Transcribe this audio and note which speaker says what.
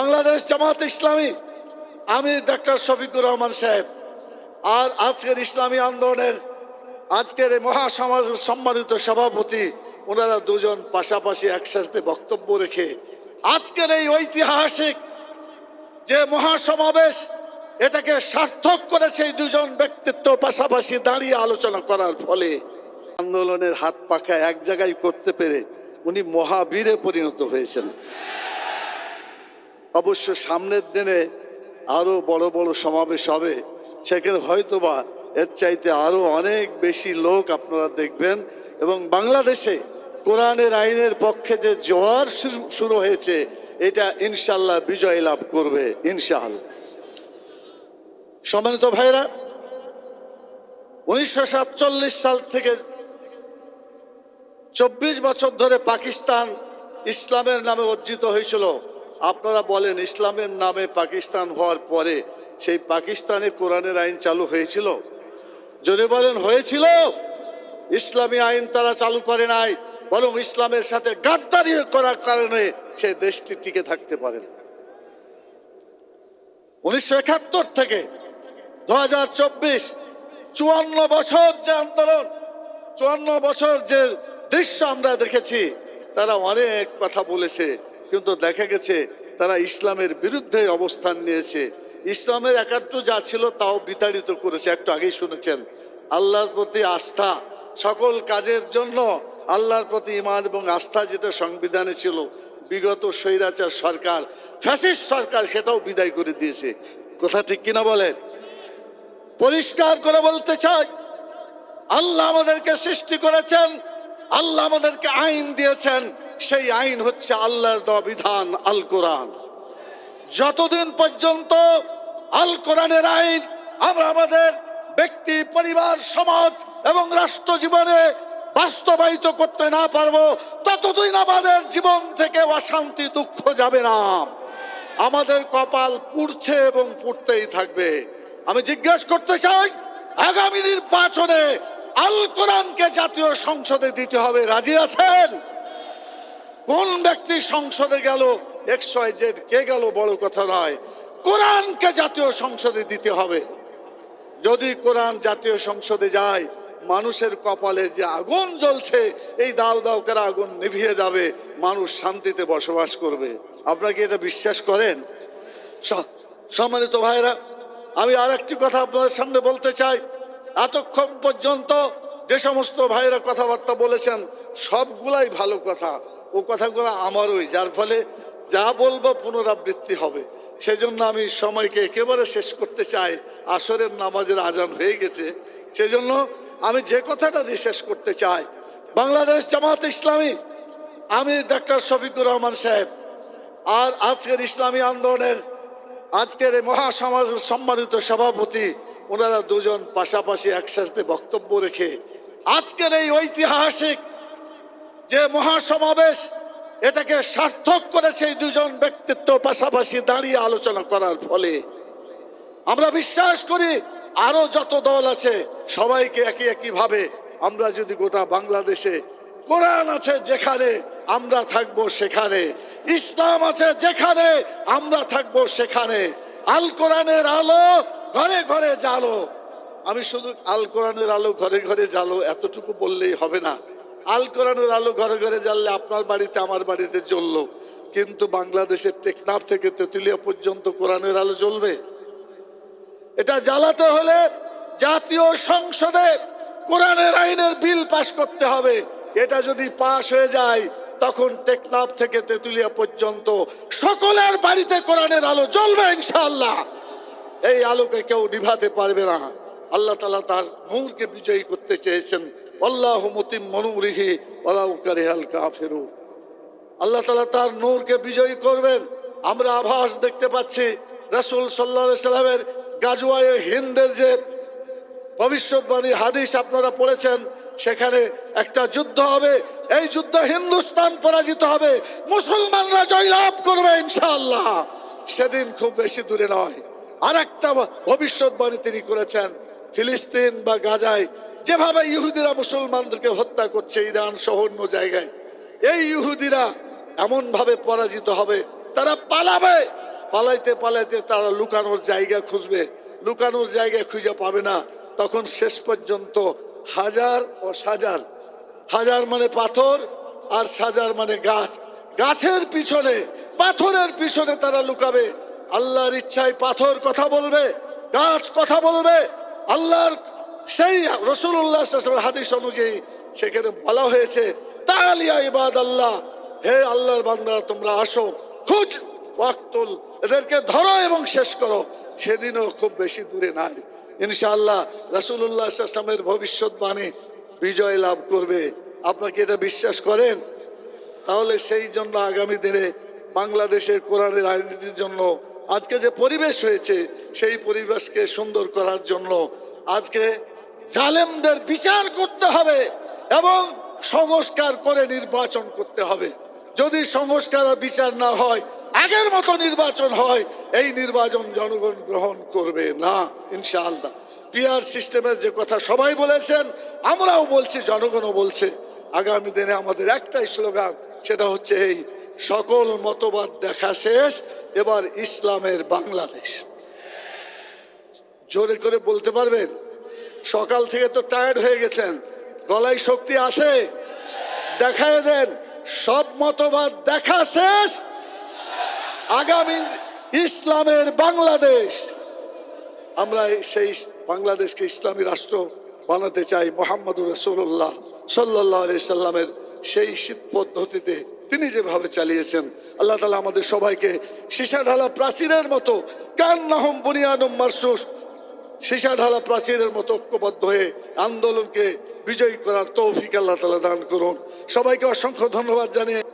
Speaker 1: বাংলাদেশ জামাত ইসলামী। আমি ডাক্তার শফিকুর রহমান সাহেব। আর আজকের ইসলামী আন্দোলনের আজকের এই মহাসমাজ সম্মানিত সভাপতি, ওনারা দুজন পাশাপাশি একসাথে বক্তব্য রেখে আজকের এই ঐতিহাসিক যে মহাসমাবেশ, এটাকে সার্থক করেছে এই দুজন ব্যক্তিত্ব পাশাপাশি দাঁড়িয়ে আলোচনা করার ফলে আন্দোলনের হাত পাখা এক জায়গায় করতে পেরে উনি মহাবীরে পরিণত হয়েছেন। অবশ্য সামনের দিনে আরও বড় বড় সমাবেশ হবে। সেখানে হয়তোবা এর চাইতে আরও অনেক বেশি লোক আপনারা দেখবেন এবং বাংলাদেশে কোরআনের আইনের পক্ষে যে জোয়ার শুরু- হয়েছে, এটা ইনশাল্লাহ বিজয় লাভ করবে, ইনশাআল্লাহ। সম্মানিত ভাইরা উনিশশো সাতচল্লিশ সাল থেকে চব্বিশ বছর ধরে পাকিস্তান ইসলামের নামে অর্জিত হয়েছিল। আপনারা বলেন ইসলামের নামে পাকিস্তান হওয়ার পরে সেই পাকিস্তানে কোরআনের আইন চালু হয়েছিল যদি বলেন হয়েছিল, ইসলামী আইন তারা চালু করে নাই, বরং ইসলামের সাথে গাদ্দারি করার কারণে সে দেশটি টিকে থাকতে পারে না। উনিশশো একাত্তর থেকে দু হাজার চব্বিশ, চুয়ান্ন বছর যে আন্দোলন, চুয়ান্ন বছর যে দৃশ্য আমরা দেখেছি, তারা অনেক কথা বলেছে কিন্তু দেখা গেছে তারা ইসলামের বিরুদ্ধে অবস্থান নিয়েছে। ইসলামের একাত্ম যা ছিল তাও বিতাড়িত করেছে। একটু আগেই শুনেছেন, আল্লাহর প্রতি আস্থা সকল কাজের জন্য আল্লাহর প্রতি ইমান এবং আস্থা যেটা সংবিধানে ছিল, বিগত স্বৈরাচার সরকার, ফ্যাসিস্ট সরকার সেটাও বিদায় করে দিয়েছে। কথা ঠিক কিনা বলেন? পরিষ্কার করে বলতে চাই, আল্লাহ আমাদেরকে সৃষ্টি করেছেন, আল্লাহ আমাদেরকে আইন দিয়েছেন সেই আইন হচ্ছে আল্লাহর দেওয়া বিধান, আল কোরআন। যতদিন পর্যন্ত আল কোরআনের আইন আমরা আমাদের ব্যক্তি, পরিবার, সমাজ এবং রাষ্ট্র জীবনে বাস্তবায়িত করতে না পারব, ততদিন আমাদের জীবন থেকে অশান্তি, দুঃখ যাবে না। আমাদের কপাল পুড়ছে এবং পুড়তেই থাকবে। আমি জিজ্ঞেস করতে চাই, আগামী নির্বাচনে আল কোরআনকে জাতীয় সংসদে দিতে হবে, রাজি আছেন? কোন ব্যক্তি সংসদে গেল কে গেল বড় কথা নয়, কোরআনকে জাতীয় সংসদে দিতে হবে। যদি কোরআন জাতীয় সংসদে যায়, মানুষের কপালে যে আগুন জ্বলছে, এই দাও দাও করে আগুন নিভিয়ে যাবে, মানুষ শান্তিতে বসবাস করবে। আপনারা কি এটা বিশ্বাস করেন? সম্মানিত ভাইরা আমি আর একটি কথা আপনাদের সামনে বলতে চাই। এতক্ষণ পর্যন্ত যে সমস্ত ভাইরা কথাবার্তা বলেছেন, সবগুলাই ভালো কথা। ও কথাগুলো আমারই, যার ফলে যা বলব পুনরাবৃত্তি হবে। সেজন্য আমি সময়কে একেবারে শেষ করতে চাই। আসরের নামাজের আজান হয়ে গেছে। সেজন্য আমি যে কথাটা দিয়ে শেষ করতে চাই, বাংলাদেশ জামাত ইসলামী, আমি ডাক্তার শফিকুর রহমান সাহেব, আর আজকের ইসলামী আন্দোলনের আজকের এই মহাসমাজ সম্মানিত সভাপতি, ওনারা দুজন পাশাপাশি একসাথে বক্তব্য রেখে আজকের এই ঐতিহাসিক যে মহাসমাবেশ, এটাকে সার্থক করেছে এই দুজন ব্যক্তিত্ব পাশাপাশি দাঁড়িয়ে আলোচনা করার ফলে আমরা বিশ্বাস করি আরও যত দল আছে সবাইকে একই একই ভাবে আমরা যদি গোটা বাংলাদেশে কোরআন আছে যেখানে আমরা থাকব সেখানে, ইসলাম আছে যেখানে আমরা থাকব সেখানে, আল কোরআনের আলো ঘরে ঘরে জালো আমি শুধু আল কোরআনের আলো ঘরে ঘরে জালো এতটুকু বললেই হবে না। আল কোরআনের আলো ঘরে ঘরে জ্বাললে আপনার বাড়িতে, আমার বাড়িতে জ্বললো। কিন্তু বাংলাদেশের টেকনাফ থেকে তেঁতুলিয়া পর্যন্ত কোরআনের আলো জ্বলবে। এটা জ্বালাতে হলে জাতীয় সংসদে কোরআনের আইনের বিল পাশ করতে হবে। এটা যদি পাশ হয়ে যায়, তখন টেকনাফ থেকে তেঁতুলিয়া পর্যন্ত সকলের বাড়িতে কোরআনের আলো জ্বলবে ইনশাআল্লাহ। এই আলোকে কেউ নিভাতে পারবে না। আল্লাহ তালা তার নূরকে বিজয়ী করতে চেয়েছেন। আল্লাহ মনুরিহি ওলাউ কারিহাল কাফেরু। আল্লাহ তালা তার নূরকে বিজয়ী করবেন। আমরা আভাস দেখতে পাচ্ছি রাসূল সাল্লাহ সাল্লামের গাজুয়ায়ে হিন্দের যে ভবিষ্যৎবাণী হাদিস আপনারা পড়েছেন, সেখানে একটা যুদ্ধ হবে। এই যুদ্ধ হিন্দুস্তান পরাজিত হবে। মুসলমানরা জয়লাভ করবে ইনশাআল্লাহ। সেদিন খুব বেশি দূরে নয়। আর একটা ভবিষ্যৎবাণী তিনি করেছেন, ফিলিস্তিন বা গাজায় যেভাবে ইহুদিরা মুসলমানদেরকে হত্যা করছে ইরান সহ অন্য জায়গায়, এই ইহুদিরা এমন ভাবে পরাজিত হবে, তারা পালাবে। পালাইতে পালাইতে তারা লুকানোর জায়গা খুঁজবে। লুকানোর জায়গা খুঁজে পাবে না। তখন শেষ পর্যন্ত হাজার ও সাজার। হাজার মানে পাথর আর সাজার মানে গাছ। গাছের পিছনে, পাথরের পিছনে তারা লুকাবে। আল্লাহর ইচ্ছায় পাথর কথা বলবে, গাছ কথা বলবে, আল্লাহর সেই রসুল্লাহ হাদিস অনুযায়ী সেখানে বলা হয়েছে তালিয়া ইবাদ আল্লাহ হে আল্লাহর বান্দারা তোমরা আসো, খুঁজ ওয়াক্তুল এদেরকে ধরো এবং শেষ করো। সেদিনও খুব বেশি দূরে নাই। ইনশাআল্লাহ রাসূলুল্লাহ আসলামের ভবিষ্যৎবাণী বিজয় লাভ করবে। আপনাকে এটা বিশ্বাস করেন? তাহলে সেই জন্য আগামী দিনে বাংলাদেশের কোরআনের রাজনীতির জন্য আজকে যে পরিবেশ হয়েছে, সেই পরিবেশকে সুন্দর করার জন্য আজকে জালেমদের বিচার করতে হবে এবং সংস্কার করে নির্বাচন করতে হবে। যদি সংস্কার বিচার না হয়, আগের মতো নির্বাচন হয়, এই নির্বাচন জনগণ গ্রহণ করবে না, ইনশাআল্লাহ। পিআর সিস্টেমের যে কথা সবাই বলেছেন, আমরাও বলছি, জনগণও বলছে। আগামী দিনে আমাদের একটাই স্লোগান, সেটা হচ্ছে এই, সকল মতবাদ দেখা শেষ, এবার ইসলামের বাংলাদেশ। জোরে করে বলতে পারবেন? সকাল থেকে তো টায়ার্ড হয়ে গেছেন। গলায় শক্তি আছে? দেখায় দেন। সব মতবাদ দেখা শেষ। আগামী ইসলামের বাংলাদেশ। আমরা সেই বাংলাদেশকে ইসলামী রাষ্ট্র বানাতে চাই মোহাম্মদ রসুল্লাহ সাল্লাহ আলি সাল্লামের সেই শীত পদ্ধতিতে। তিনি যেভাবে চালিয়েছেন, আল্লাহ তালা আমাদের সবাইকে সীসা ঢালা প্রাচীরের মতো কান নাহম বুনিয়ানম মারসুস সীসা ঢালা প্রাচীরের মতো ঐক্যবদ্ধ হয়ে আন্দোলনকে বিজয়ী করার তৌফিক আল্লাহ তালা দান করুন। সবাইকে অসংখ্য ধন্যবাদ জানিয়ে